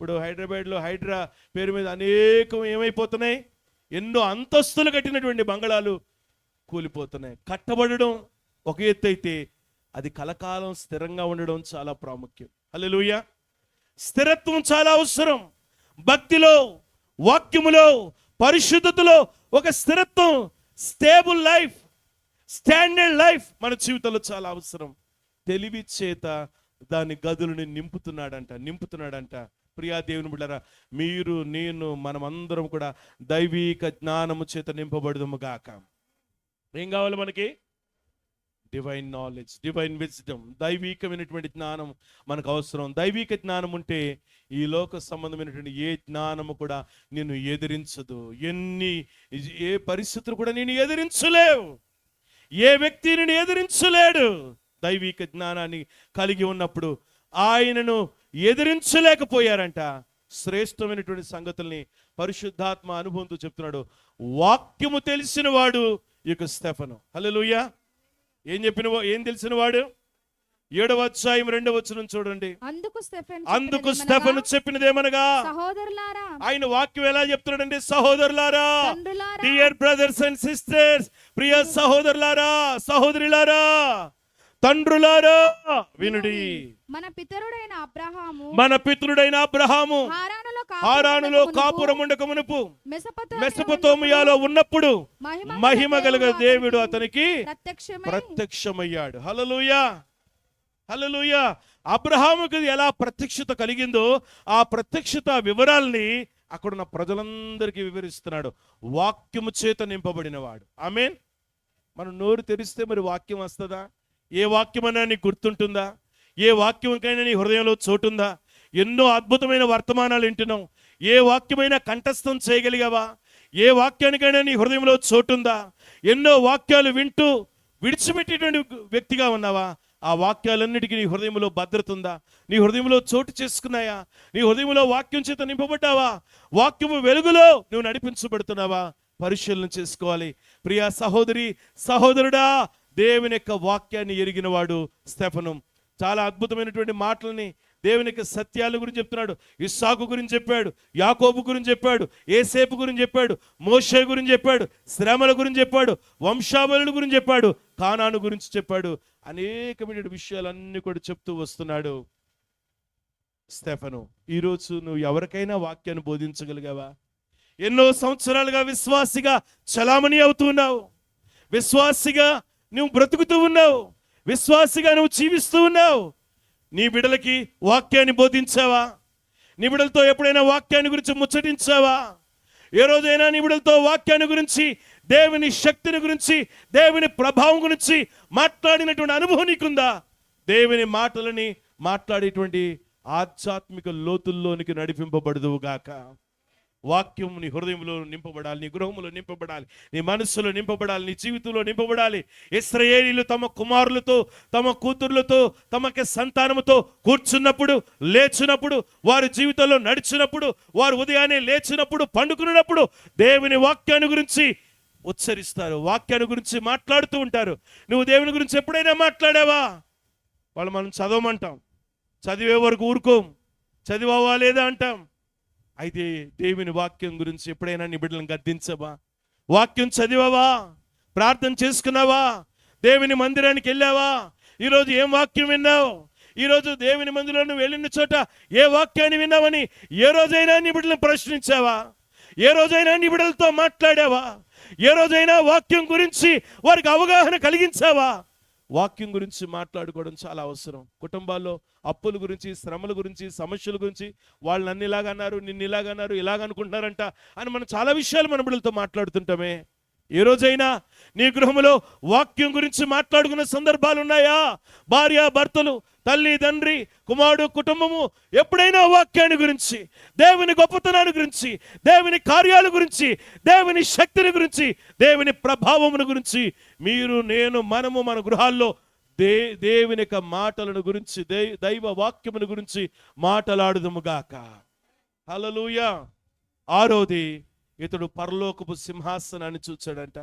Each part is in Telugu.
ఇప్పుడు హైదరాబాద్లో హైడ్రా పేరు మీద అనేకం ఏమైపోతున్నాయి? ఎన్నో అంతస్తులు కట్టినటువంటి బంగళాలు కూలిపోతున్నాయి. కట్టబడడం ఒక ఎత్తు అయితే అది కలకాలం స్థిరంగా ఉండడం చాలా ప్రాముఖ్యం. హల్లెలూయా! స్థిరత్వం చాలా అవసరం. భక్తిలో వాక్యములో పరిశుద్ధతలో ఒక స్థిరత్వం స్టేబుల్ లైఫ్ స్టాండర్డ్ లైఫ్ మన జీవితంలో చాలా అవసరం. తెలివి చేత దాని గదులని నింపుతున్నాడంట నింపుతున్నాడంట. ప్రియా దేవుని బిడ్డరా మీరు నేను మనమందరం కూడా దైవిక జ్ఞానము చేత నింపబడదుము గాక. ఏం కావాలి మనకి? డివైన్ నాలెడ్జ్ డివైన్ విజ్డమ్ దైవీకమైనటువంటి జ్ఞానం మనకు అవసరం. దైవిక జ్ఞానం ఉంటే ఈ లోక సంబంధమైనటువంటి ఏ జ్ఞానము కూడా నిన్ను ఎదిరించదు. ఎన్ని ఏ పరిస్థితులు కూడా నేను ఎదిరించలేవు. ఏ వ్యక్తి ఎదిరించలేడు. దైవిక జ్ఞానాన్ని కలిగి ఉన్నప్పుడు ఆయనను ఎదిరించలేకపోయారంట. శ్రేష్టమైనటువంటి సంగతుల్ని పరిశుద్ధాత్మ అనుభవంతో చెప్తున్నాడు. వాక్యము తెలిసిన వాడు ఈ యొక్క స్టెఫను. హల్లెలూయా. ఏం చెప్పిన ఏం తెలిసిన వాడు ఏడవ అధ్యాయం రెండవ వచనం చూడండి. అందుకు స్టెఫెన్ అందుకు స్టెఫను చెప్పినదేమనగా? సహోదరులారా. ఆయన వాక్యం ఎలా చెప్తున్నాడంటే సహోదరులారా. డియర్ బ్రదర్స్ అండ్ సిస్టర్స్ ప్రియ సహోదరులారా సహోదరులారా. తండ్రులారా వినుడి. మన పితరుడైన అబ్రహాము మన పితృడైన అబ్రహాము హారానులో కాపురం ఉండక మునుపు మెసొపొతామియా మెసపతోమియాలో ఉన్నప్పుడు మహిమ మహిమ గల గల దేవుడు అతనికి అతనికి ప్రత్యక్షమై ప్రత్యక్షమయ్యాడు. హల్లెలూయా! హల్లెలూయా! అబ్రహాముకి ఎలా ప్రత్యక్షత కలిగిందో ఆ ప్రత్యక్షత వివరాల్ని అక్కడున్న ప్రజలందరికీ వివరిస్తున్నాడు. వాక్యము చేత నింపబడినవాడు. ఆమెన్? మనం నోరు తెరిస్తే మరి వాక్యం వస్తుందా? ఏ వాక్యమైనా నీకు గుర్తుంటుందా? ఏ వాక్యంకైనా నీ హృదయంలో చోటుందా? ఎన్నో అద్భుతమైన వర్తమానాలు వింటున్నావు ఏ వాక్యమైనా కంఠస్థం చేయగలిగావా? ఏ వాక్యానికైనా నీ హృదయంలో చోటుందా? ఎన్నో వాక్యాలు వింటూ విడిచిపెట్టేటువంటి వ్యక్తిగా ఉన్నావా? ఆ వాక్యాలన్నిటికీ నీ హృదయంలో భద్రత ఉందా? నీ హృదయంలో చోటు చేసుకున్నాయా? నీ హృదయంలో వాక్యం చేత నింపబడ్డావా? వాక్యము వెలుగులో నువ్వు నడిపించబడుతున్నావా? పరిశీలన చేసుకోవాలి. ప్రియా సహోదరి సహోదరుడా దేవుని యొక్క వాక్యాన్ని ఎరిగినవాడు స్టెఫను. చాలా అద్భుతమైనటువంటి మాటలని దేవుని యొక్క సత్యాల గురించి చెప్తున్నాడు. ఇస్సాకు గురించి చెప్పాడు యాకోబు గురించి చెప్పాడు ఏసేపు గురించి చెప్పాడు మోషే గురించి చెప్పాడు శ్రమల గురించి చెప్పాడు వంశావళుల గురించి చెప్పాడు కానాను గురించి చెప్పాడు. అనేకమైన విషయాలన్నీ కూడా చెప్తూ వస్తున్నాడు స్టెఫను. ఈరోజు నువ్వు ఎవరికైనా వాక్యాన్ని బోధించగలిగావా? ఎన్నో సంవత్సరాలుగా విశ్వాసిగా చలామణి అవుతున్నావు విశ్వాసిగా నువ్వు బ్రతుకుతూ ఉన్నావు. విశ్వాసిగా నువ్వు జీవిస్తూ ఉన్నావు. నీ బిడలకి వాక్యాన్ని బోధించావా? నీ బిడలతో ఎప్పుడైనా వాక్యాన్ని గురించి ముచ్చటించావా? ఏ రోజైనా నీ బిడలతో వాక్యాన్ని గురించి దేవుని శక్తిని గురించి దేవుని ప్రభావం గురించి మాట్లాడినటువంటి అనుభవం నీకుందా? దేవుని మాటలని మాట్లాడేటువంటి ఆధ్యాత్మిక లోతుల్లోనికి నడిపింపబడదువుగాక వాక్యం నీ హృదయంలో నింపబడాలి నీ గృహంలో నింపబడాలి నీ మనస్సులో నింపబడాలి నీ జీవితంలో నింపబడాలి. ఇస్రాయేలీలు తమ కుమారులతో తమ కూతుర్లతో తమకి సంతానముతో కూర్చున్నప్పుడు లేచినప్పుడు వారి జీవితంలో నడిచినప్పుడు వారు ఉదయాన్నే లేచినప్పుడు పండుకున్నప్పుడు దేవుని వాక్యాన్ని గురించి ఉచ్చరిస్తారు వాక్యాన్ని గురించి మాట్లాడుతూ ఉంటారు. నువ్వు దేవుని గురించి ఎప్పుడైనా మాట్లాడావా? వాళ్ళు మనం చదవమంటాం. చదివే వరకు ఊరుకోం. చదివావా లేదా అంటాం. అయితే దేవుని వాక్యం గురించి ఎప్పుడైనా నీ బిడ్డలను గద్దించవా? వాక్యం చదివావా? ప్రార్థన చేసుకున్నావా? దేవుని మందిరానికి వెళ్ళావా? ఈరోజు ఏం వాక్యం విన్నావు? ఈరోజు దేవుని మందిరంలో నువ్వు వెళ్ళిన చోట ఏ వాక్యాన్ని విన్నావని ఏ రోజైనా నీ బిడ్డలను ప్రశ్నించావా? ఏ రోజైనా నీ బిడ్డలతో మాట్లాడావా? ఏ రోజైనా వాక్యం గురించి వారికి అవగాహన కలిగించావా? వాక్యం గురించి మాట్లాడుకోవడం చాలా అవసరం. కుటుంబాల్లో అప్పుల గురించి శ్రమల గురించి సమస్యల గురించి వాళ్ళు నన్ను ఇలాగన్నారు నిన్ను ఇలాగన్నారు ఇలాగ అనుకుంటున్నారంట అని మనం చాలా విషయాలు మన బిడ్డలతో మాట్లాడుతుంటామే. ఏ రోజైనా నీ గృహంలో వాక్యం గురించి మాట్లాడుకున్న సందర్భాలు ఉన్నాయా? భార్య భర్తలు తల్లి తండ్రి కుమారుడు కుటుంబము ఎప్పుడైనా వాక్యాన్ని గురించి దేవుని గొప్పతనాన్ని గురించి దేవుని కార్యాల గురించి దేవుని శక్తిని గురించి దేవుని ప్రభావమును గురించి మీరు నేను మనము మన గృహాల్లో దే దేవుని యొక్క మాటలను గురించి దే దైవ వాక్యమును గురించి మాటలాడుదుముగాక హలలుయ ఆరోది ఇతడు పరలోకపు సింహాసనాన్ని చూచాడంట.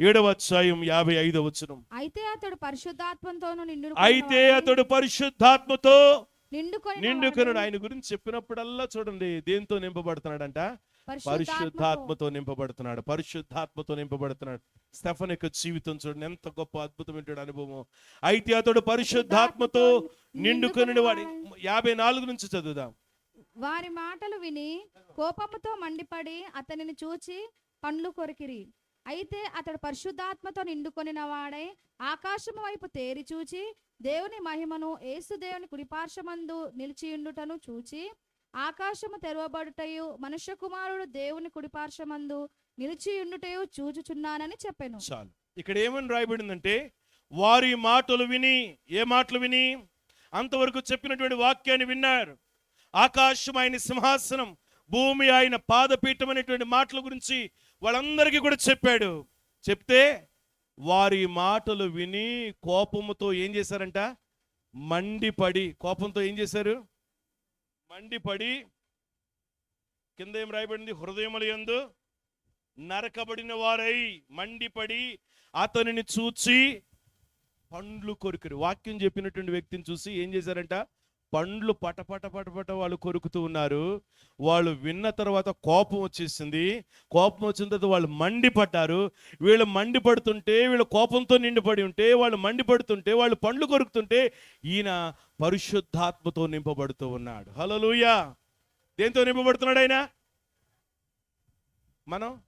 ఏడవ అధ్యాయం యాభై ఐదవ వచనం. అయితే అతడు పరిశుద్ధాత్మంతోను నిండు అయితే అతడు పరిశుద్ధాత్మతో నిండుకొని నిండుకొనుడు ఆయన గురించి చెప్పినప్పుడల్లా చూడండి దేంతో నింపబడుతున్నాడంట? పరిశుద్ధాత్మతో. నింపబడుతున్నాడు. పరిశుద్ధాత్మతో నింపబడుతున్నాడు. స్టెఫన్ యొక్క జీవితం చూడండి ఎంత గొప్ప అద్భుతమైన అనుభవం అయితే అతడు పరిశుద్ధాత్మతో నిండుకొని వాడి యాభై నాలుగు నుంచి చదువుదాం. వారి మాటలు విని కోపముతో మండిపడి అతనిని చూచి పండ్లు కొరికిరి. అయితే అతడు పరిశుద్ధాత్మతో నిండుకొనిన వాడై ఆకాశము వైపు తేరి చూచి దేవుని మహిమను ఏసుదేవుని కుడిపార్శ్వమందు నిలిచియుండుటను చూచి ఆకాశము తెరవబడుటయు మనుష్య కుమారుడు దేవుని కుడిపార్శ్వమందు నిలిచియుండుటయు చూచుచున్నానని చెప్పాను. చాలు. ఇక్కడ ఏమని రాయబడిందంటే వారి మాటలు విని ఏ మాటలు విని? అంతవరకు చెప్పినటువంటి వాక్యాన్ని విన్నారు. ఆకాశం ఆయన సింహాసనం భూమి ఆయన పాదపీఠం అనేటువంటి మాటల గురించి వాళ్ళందరికీ కూడా చెప్పాడు. చెప్తే వారి మాటలు విని కోపముతో ఏం చేశారంట? మండిపడి కోపంతో ఏం చేశారు? మండిపడి కింద ఏం రాయబడింది? హృదయముల ఎందు నరకబడిన వారై మండిపడి అతనిని చూచి పండ్లు కొరికరు. వాక్యం చెప్పినటువంటి వ్యక్తిని చూసి ఏం చేశారంట? పండ్లు పటపట పటపట వాళ్ళు కొరుకుతూ ఉన్నారు. వాళ్ళు విన్న తర్వాత కోపం వచ్చేసింది. కోపం వచ్చిన తర్వాత వాళ్ళు మండిపడ్డారు. వీళ్ళు మండిపడుతుంటే వీళ్ళు కోపంతో నిండిపడి ఉంటే వాళ్ళు మండిపడుతుంటే వాళ్ళు పండ్లు కొరుకుతుంటే ఈయన పరిశుద్ధాత్మతో నింపబడుతూ ఉన్నాడు. హలోలుయా దేంతో నింపబడుతున్నాడు ఆయన? మనం?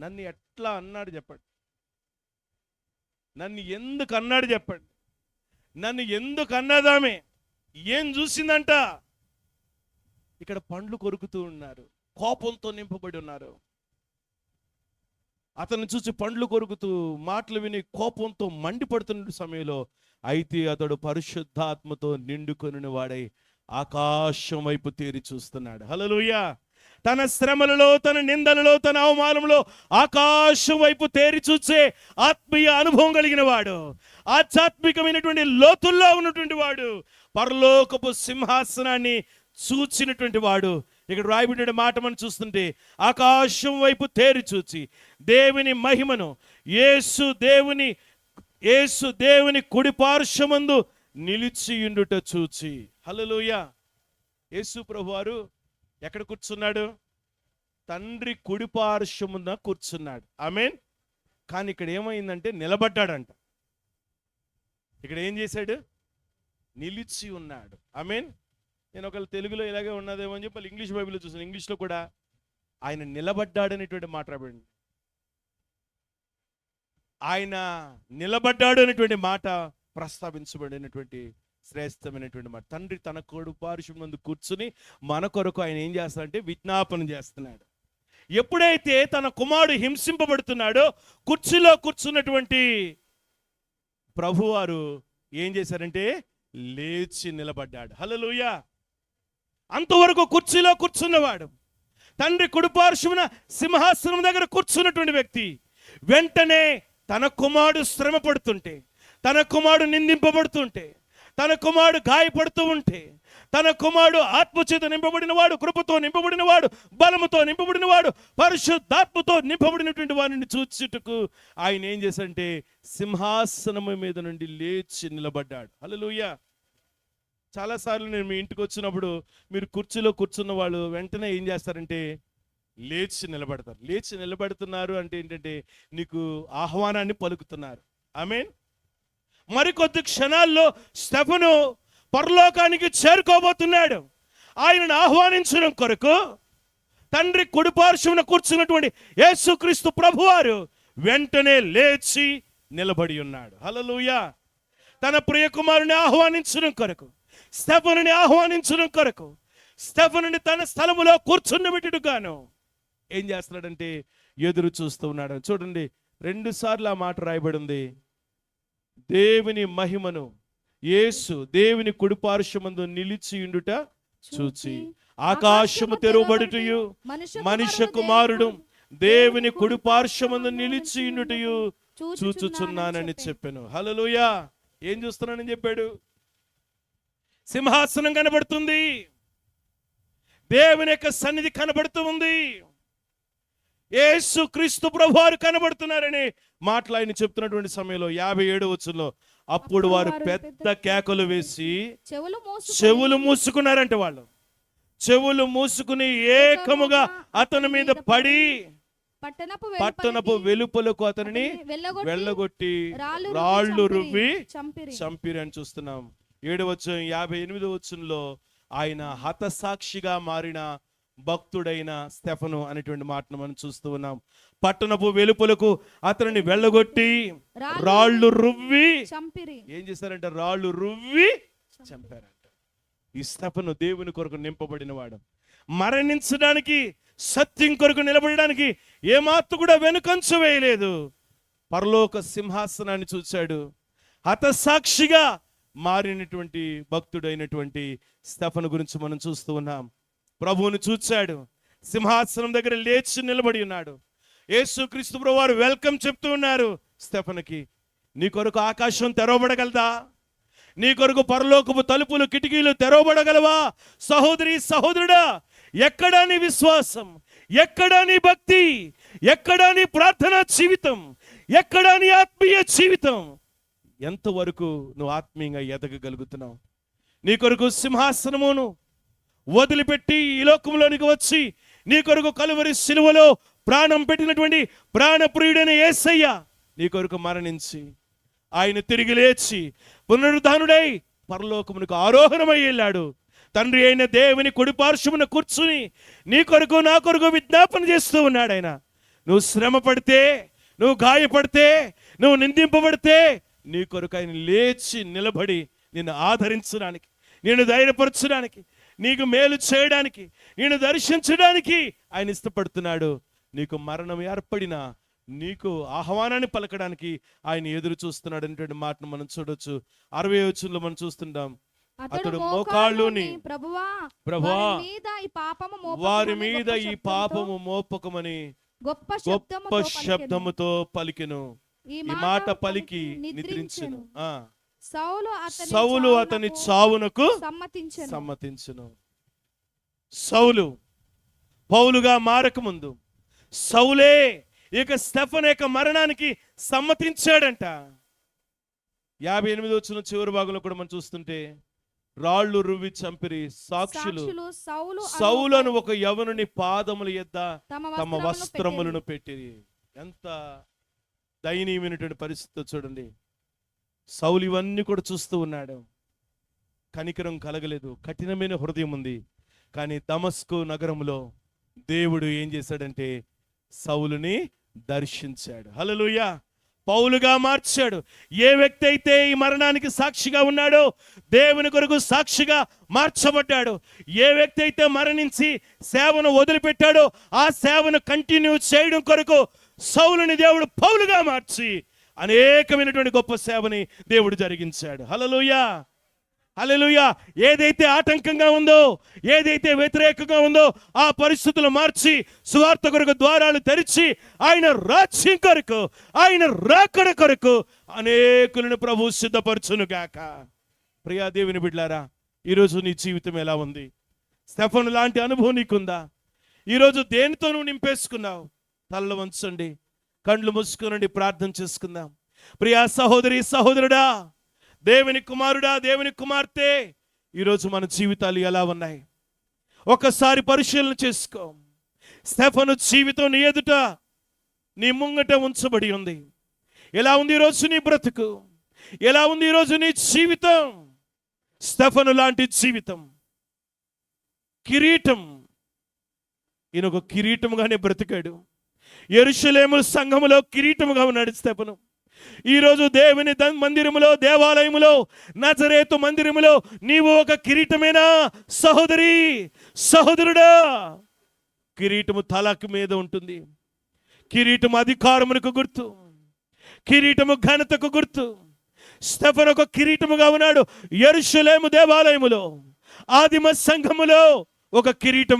నన్ను ఎట్లా అన్నాడు చెప్పండి. నన్ను ఎందుకు అన్నాడు చెప్పండి. నన్ను ఎందుకు అన్నదామే ఏం చూసిందంట? ఇక్కడ పండ్లు కొరుకుతూ ఉన్నారు. కోపంతో నింపబడి ఉన్నారు. అతను చూసి పండ్లు కొరుకుతూ మాటలు విని కోపంతో మండిపడుతున్న సమయంలో అయితే అతడు పరిశుద్ధాత్మతో నిండుకొని వాడై ఆకాశం వైపు తేరి చూస్తున్నాడు. హల్లెలూయా! తన శ్రమలలో తన నిందలలో తన అవమానంలో ఆకాశం వైపు తేరి చూసే ఆత్మీయ అనుభవం కలిగిన వాడు. ఆధ్యాత్మికమైనటువంటి లోతుల్లో ఉన్నటువంటి వాడు. పరలోకపు సింహాసనాన్ని చూచినటువంటి వాడు. ఇక్కడ రాయబడిన మాట మనం చూస్తుంటే ఆకాశం వైపు తేరి చూచి దేవుని మహిమను యేసు దేవుని యేసు దేవుని కుడిపార్శ్వమందు నిలిచియుండుట చూచి. హలోయ యేసు ప్రభువారు ఎక్కడ కూర్చున్నాడు? తండ్రి కుడిపార్శ్వమున కూర్చున్నాడు కూర్చున్నాడు. ఆమెన్. కానీ ఇక్కడ ఏమైందంటే నిలబడ్డాడంట. ఇక్కడ ఏం చేశాడు? నిలిచి ఉన్నాడు. ఐ మీన్ నేను ఒకవేళ తెలుగులో ఇలాగే ఉన్నదేమో అని చెప్పి ఇంగ్లీష్ బైబిల్లో చూసాను ఇంగ్లీష్లో కూడా ఆయన నిలబడ్డాడనేటువంటి మాట రాబడింది. ఆయన నిలబడ్డాడు అనేటువంటి మాట ప్రస్తావించబడినటువంటి శ్రేష్టమైనటువంటి మాట. తండ్రి తన కొడు పారుషం ముందు కూర్చుని మన కొరకు ఆయన ఏం చేస్తాడంటే విజ్ఞాపన చేస్తున్నాడు. ఎప్పుడైతే తన కుమారుడు హింసింపబడుతున్నాడో కుర్చీలో కూర్చున్నటువంటి ప్రభువారు ఏం చేశారంటే లేచి నిలబడ్డాడు. హలలుయ అంతవరకు కుర్చీలో కూర్చున్నవాడు తండ్రి కుడిపార్శ్వన సింహాసనం దగ్గర కూర్చున్నటువంటి వ్యక్తి వెంటనే తన కుమారుడు శ్రమ పడుతుంటే తన కుమారుడు నిందింపబడుతుంటే తన కుమారుడు గాయపడుతూ ఉంటే తన కుమారుడు ఆత్మచేత నింపబడిన వాడు కృపతో నింపబడిన వాడు బలముతో నింపబడిన వాడు పరిశుద్ధాత్మతో నింపబడినటువంటి వారిని చూచుటకు ఆయన ఏం చేశారంటే సింహాసనము మీద నుండి లేచి నిలబడ్డాడు. హల్లెలూయా. చాలాసార్లు నేను మీ ఇంటికి వచ్చినప్పుడు మీరు కుర్చీలో కూర్చున్న వాళ్ళు వెంటనే ఏం చేస్తారంటే లేచి నిలబడతారు. లేచి నిలబడుతున్నారు అంటే ఏంటంటే నీకు ఆహ్వానాన్ని పలుకుతున్నారు. ఐ మీన్ మరికొద్ది క్షణాల్లో స్టెఫను పరలోకానికి చేరుకోబోతున్నాడు. ఆయనను ఆహ్వానించడం కొరకు తండ్రి కుడిపార్శ్వన కూర్చున్నటువంటి యేసుక్రీస్తు ప్రభువారు వెంటనే లేచి నిలబడి ఉన్నాడు. హల్లెలూయా. తన ప్రియకుమారుని ఆహ్వానించడం కొరకు. స్టెఫనుని ఆహ్వానించడం కొరకు స్టెఫనుని తన స్థలములో కూర్చున్నబెట్టుగాను ఏం చేస్తున్నాడంటే ఎదురు చూస్తూ ఉన్నాడు. చూడండి రెండు సార్లు ఆ మాట రాయబడి ఉంది దేవుని మహిమను యేసు దేవుని కుడిపార్శ్వమందు నిలిచియుండుట చూచి ఆకాశము తెరువబడుటయు మనుష్య కుమారుడు దేవుని కుడిపార్శ్వమందు నిలిచియుండుటయు చూచుచున్నానని చెప్పాను. హల్లెలూయా! ఏం చూస్తున్నానని చెప్పాడు? సింహాసనం కనబడుతుంది. దేవుని యొక్క సన్నిధి కనబడుతూ ఉంది. యేసు క్రీస్తు ప్రభువారు కనబడుతున్నారని మాటలు ఆయన చెప్తున్నటువంటి సమయంలో యాభై ఏడు వచ్చులో అప్పుడు వారు పెద్ద కేకలు వేసి చెవులు మూసు చెవులు మూసుకున్నారంట వాళ్ళు. చెవులు మూసుకుని ఏకముగా అతని మీద పడి పట్టణపు పట్టణపు వెలుపలకు అతనిని వెళ్ళగొట్టి రాళ్ళు రువ్వి రాళ్ళు చంపిరి. రువ్వి చంపిరి. చంపిరి అని చూస్తున్నాం. ఏడవచ్చు యాభై ఎనిమిది వచ్చంలో ఆయన హతసాక్షిగా మారిన భక్తుడైన స్టెఫను అనేటువంటి మాటను మనం చూస్తూ ఉన్నాం. పట్టణపు వెలుపలకు అతనిని వెళ్ళగొట్టి రాళ్ళు రువ్వి ఏం చేశారంటే? రాళ్ళు రువ్వి చంపారంట. ఈ స్తపను దేవుని కొరకు నింపబడిన వాడు మరణించడానికి సత్యం కొరకు నిలబడడానికి ఏమాత్రం కూడా వెనుకంచు వేయలేదు. పరలోక సింహాసనాన్ని చూశాడు హతసాక్షిగా మారినటువంటి భక్తుడైనటువంటి స్తఫను గురించి మనం చూస్తూ ఉన్నాం. ప్రభువుని చూచాడు. సింహాసనం దగ్గర లేచి నిలబడి ఉన్నాడు. యేసుక్రీస్తు ప్రభు వారు వెల్కమ్ చెప్తూ ఉన్నారు. స్తెఫనుకి నీ కొరకు ఆకాశం తెరవబడగలదా? నీ కొరకు పరలోకపు తలుపులు కిటికీలు తెరవబడగలవా? సహోదరి సహోదరుడా ఎక్కడా నీ విశ్వాసం? ఎక్కడా నీ భక్తి? ఎక్కడా నీ ప్రార్థనా జీవితం? ఎక్కడా నీ ఆత్మీయ జీవితం? ఎంతవరకు నువ్వు ఆత్మీయంగా ఎదగగలుగుతున్నావు? నీ కొరకు సింహాసనమును వదిలిపెట్టి ఈ లోకంలోనికి వచ్చి నీ కొరకు కలువరి సిలువలో ప్రాణం పెట్టినటువంటి ప్రాణప్రియుడైన యేసయ్య నీ కొరకు మరణించి ఆయన తిరిగి లేచి పునరుద్ధానుడై పరలోకమునకు ఆరోహణమై వెళ్ళాడు. తండ్రి అయిన దేవుని కుడిపార్శ్వమున కూర్చుని నీ కొరకు నా కొరకు విజ్ఞాపన చేస్తూ ఉన్నాడు ఆయన. నువ్వు శ్రమ పడితే నువ్వు గాయపడితే నువ్వు నిందింపబడితే నీ కొరకు ఆయన లేచి నిలబడి నిన్ను ఆదరించడానికి నేను ధైర్యపరచడానికి నీకు మేలు చేయడానికి నేను దర్శించడానికి ఆయన ఇష్టపడుతున్నాడు. నీకు మరణం ఏర్పడిన నీకు ఆహ్వానాన్ని పలకడానికి ఆయన ఎదురు చూస్తున్నాడు అనేటువంటి మాటను మనం చూడొచ్చు. అరవై వచ్చుల్లో మనం చూస్తుంటాం. అతడు మోకాళ్ళుని ప్రభువా ప్రభువా, వారి మీద ఈ పాపము మోపకమని గొప్ప శబ్దముతో పలికెను. ఈ మాట పలికి నిద్రించెను. సౌలు అతని సౌలు అతని చావునకు సమ్మతించెను. సమ్మతించును. సౌలు పౌలుగా మారకముందు సౌలే ఇక స్టెఫన్ యొక్క మరణానికి సమ్మతించాడంట. యాభై ఎనిమిది వచ్చిన చివరి భాగంలో కూడా మనం చూస్తుంటే రాళ్ళు రువ్వి చంపిరి సాక్షులు. సాక్షులు సౌలు అను సౌలను ఒక యవనుని పాదముల ఎద్ద తమ వస్త్రములను పెట్టిరి. ఎంత దయనీయమైనటువంటి పరిస్థితి చూడండి. సౌలు ఇవన్నీ కూడా చూస్తూ ఉన్నాడు. కనికరం కలగలేదు. కఠినమైన హృదయం ఉంది. కానీ దమస్కు నగరంలో దేవుడు ఏం చేశాడంటే సౌలుని దర్శించాడు. హల్లెలూయా! పౌలుగా మార్చాడు. ఏ వ్యక్తి అయితే ఈ మరణానికి సాక్షిగా ఉన్నాడో దేవుని కొరకు సాక్షిగా మార్చబడ్డాడు. ఏ వ్యక్తి అయితే మరణించి సేవను వదిలిపెట్టాడో ఆ సేవను కంటిన్యూ చేయడం కొరకు సౌలుని దేవుడు పౌలుగా మార్చి అనేకమైనటువంటి గొప్ప సేవని దేవుడు జరిగించాడు. హలలుయా హల్లెలూయా! ఏదైతే ఆటంకంగా ఉందో ఏదైతే వ్యతిరేకంగా ఉందో ఆ పరిస్థితులు మార్చి సువార్త కొరకు ద్వారాలు తెరిచి ఆయన రాజ్యం కొరకు ఆయన రాకడ కొరకు అనేకులను ప్రభు సిద్ధపరచును గాక. ప్రియా బిడ్లారా ఈరోజు నీ జీవితం ఎలా ఉంది? స్టెఫన్ లాంటి అనుభవం నీకుందా? ఈరోజు దేనితో నువ్వు నింపేసుకున్నావు? తల్ల వంచండి కండ్లు మూసుకునండి ప్రార్థన చేసుకుందాం. ప్రియా సహోదరి సహోదరుడా దేవుని కుమారుడా దేవుని కుమార్తె ఈరోజు మన జీవితాలు ఎలా ఉన్నాయి? ఒకసారి పరిశీలన చేసుకో. స్టెఫను జీవితం నీ ఎదుట నీ ముంగట ఉంచబడి ఉంది. ఎలా ఉంది ఈరోజు నీ బ్రతుకు? ఎలా ఉంది ఈరోజు నీ జీవితం? స్టెఫను లాంటి జీవితం. కిరీటం. ఈయన ఒక కిరీటంగానే బ్రతికాడు. ఎరుషులేము సంఘములో కిరీటముగా ఉన్నాడు స్టెఫను ఈరోజు దేవుని మందిరములో దేవాలయములో నజరేతు మందిరములో నీవు ఒక కిరీటమేనా? సహోదరి సహోదరుడా! కిరీటము తలకు మీద ఉంటుంది. కిరీటము అధికారమునకు గుర్తు. కిరీటము ఘనతకు గుర్తు. స్టెఫన్ ఒక కిరీటముగా ఉన్నాడు. ఎరుషులేము దేవాలయములో ఆదిమ సంఘములో ఒక కిరీటము